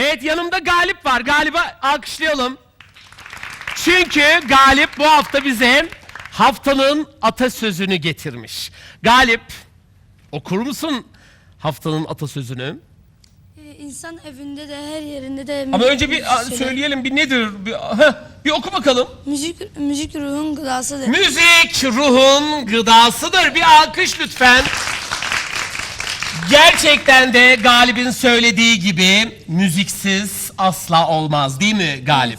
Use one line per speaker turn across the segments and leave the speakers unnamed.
Evet yanımda Galip var. Galip'e alkışlayalım. Çünkü Galip bu hafta bize haftanın atasözünü getirmiş. Galip okur musun haftanın atasözünü?
Ee, İnsan evinde de her yerinde de
Ama önce bir a, söyleyelim bir nedir? Bir, heh, bir oku bakalım.
Müzik müzik ruhun gıdasıdır.
Müzik ruhun gıdasıdır. Bir alkış lütfen. Gerçekten de Galip'in söylediği gibi müziksiz asla olmaz değil mi Galip?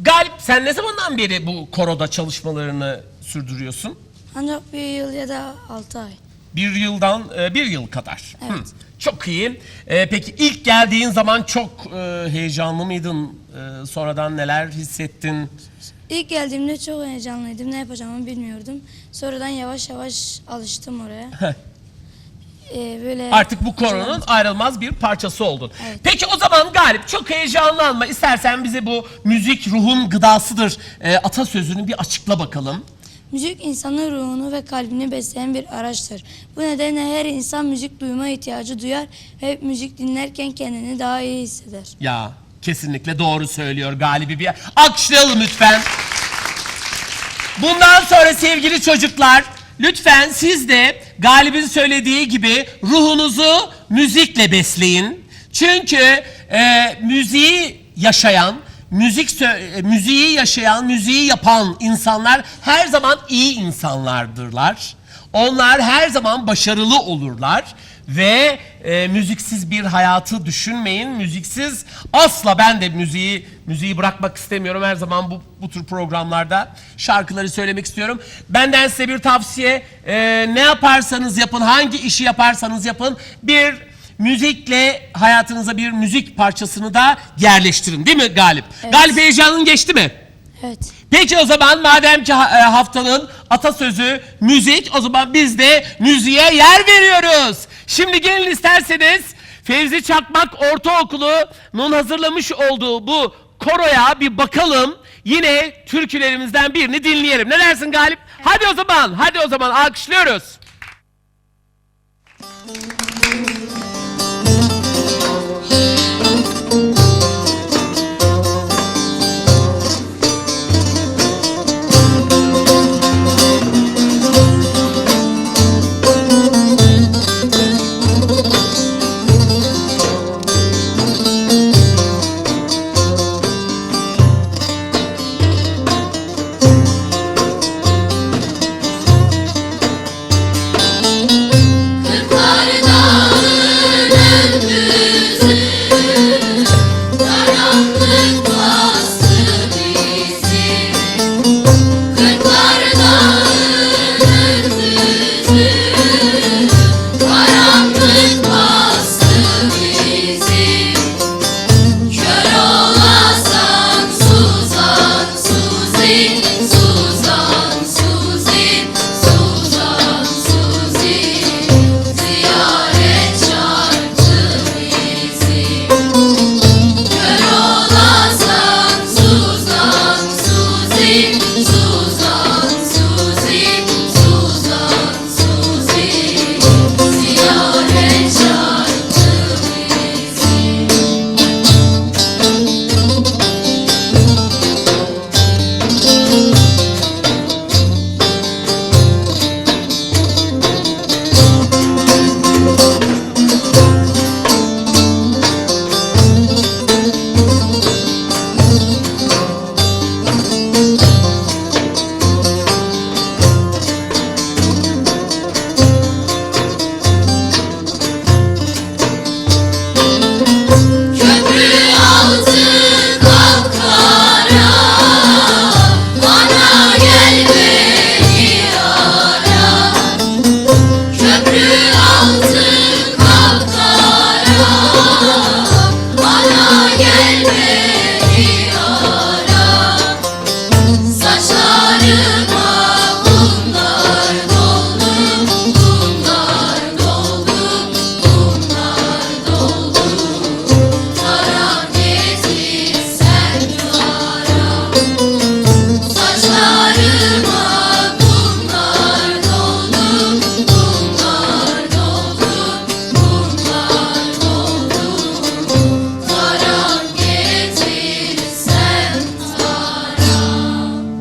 Galip sen ne zamandan beri bu koroda çalışmalarını sürdürüyorsun?
Ancak bir yıl ya da altı ay.
Bir yıldan e, bir yıl kadar.
Evet.
Hı, Çok iyi. E, peki ilk geldiğin zaman çok e, heyecanlı mıydın? E, sonradan neler hissettin?
İlk geldiğimde çok heyecanlıydım. Ne yapacağımı bilmiyordum. Sonradan yavaş yavaş alıştım oraya. Ee, böyle
Artık bu koronun ayrılmaz bir parçası oldun.
Evet.
Peki o zaman Galip çok heyecanlanma. İstersen bize bu müzik ruhun gıdasıdır e, atasözünü bir açıkla bakalım.
Müzik insanın ruhunu ve kalbini besleyen bir araçtır. Bu nedenle her insan müzik duyma ihtiyacı duyar ve müzik dinlerken kendini daha iyi hisseder.
Ya kesinlikle doğru söylüyor Galip'i bir alkışlayalım lütfen. Bundan sonra sevgili çocuklar lütfen siz de Galip'in söylediği gibi ruhunuzu müzikle besleyin. Çünkü e, müziği yaşayan, müzik e, müziği yaşayan, müziği yapan insanlar her zaman iyi insanlardırlar. Onlar her zaman başarılı olurlar ve e, müziksiz bir hayatı düşünmeyin. Müziksiz asla ben de müziği müziği bırakmak istemiyorum. Her zaman bu bu tür programlarda şarkıları söylemek istiyorum. Benden size bir tavsiye. e, ne yaparsanız yapın, hangi işi yaparsanız yapın bir müzikle hayatınıza bir müzik parçasını da yerleştirin. Değil mi Galip? Galip heyecanın geçti mi?
Evet.
Peki o zaman madem ki e, haftanın atasözü müzik o zaman biz de müziğe yer veriyoruz. Şimdi gelin isterseniz Fevzi Çakmak Ortaokulu'nun hazırlamış olduğu bu koroya bir bakalım. Yine türkülerimizden birini dinleyelim. Ne dersin Galip? Hadi o zaman, hadi o zaman alkışlıyoruz.